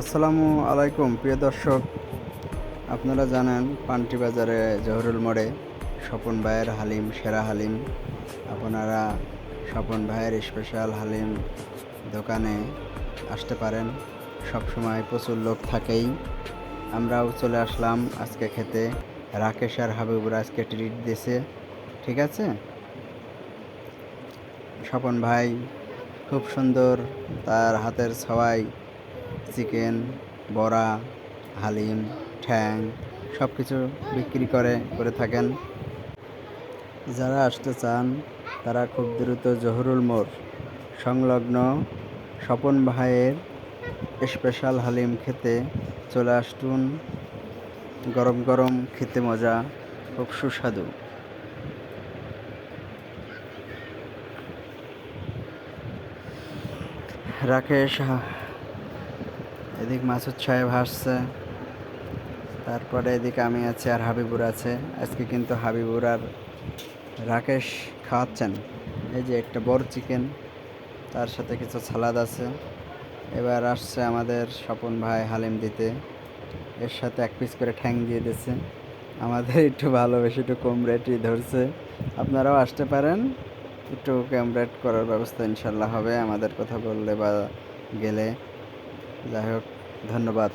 আসসালামু আলাইকুম, প্রিয় দর্শক। আপনারা জানেন, পান্টি বাজারে জহুরুল মোড়ে স্বপন ভাইয়ের হালিম, সেরা হালিম। আপনারা স্বপন ভাইয়ের স্পেশাল হালিম দোকানে আসতে পারেন। সব সময় প্রচুর লোক থাকেই। আমরাও চলে আসলাম আজকে খেতে। রাকেশ আর হাবিবুর আজকে ট্রিট দিয়েছে ঠিক আছে? স্বপন ভাই খুব সুন্দর তার হাতের সবাই চিকেন, বড়া, হালিম, ঠ্যাং সব কিছু বিক্রি করে করে থাকেন। যারা আসতে চান, তারা খুব দ্রুত জহুরুল মোড় সংলগ্ন স্বপন ভাইয়ের স্পেশাল হালিম খেতে চলে আসুন গরম গরম খেতে মজা, খুব সুস্বাদু। রাকেশ এদিক মাসুদ সাহেব হাসছে, তারপরে এদিকে আমি আছি আর হাবিবুর আছে। আজকে কিন্তু হাবিবুর আর রাকেশ খাওয়াচ্ছেন। এই যে একটা বড় চিকেন, তার সাথে কিছু সালাদ আছে। এবার আসছে আমাদের স্বপন ভাই হালিম দিতে। এর সাথে এক পিস করে ঠ্যাং দিয়ে দিচ্ছে। আমাদের একটু ভালোবেসে একটু কম রেটই ধরছে। আপনারাও আসতে পারেন। একটু কম রেট করার ব্যবস্থা ইনশাল্লাহ হবে। আমাদের কথা বললে বা গেলে। যাই হোক ধন্যবাদ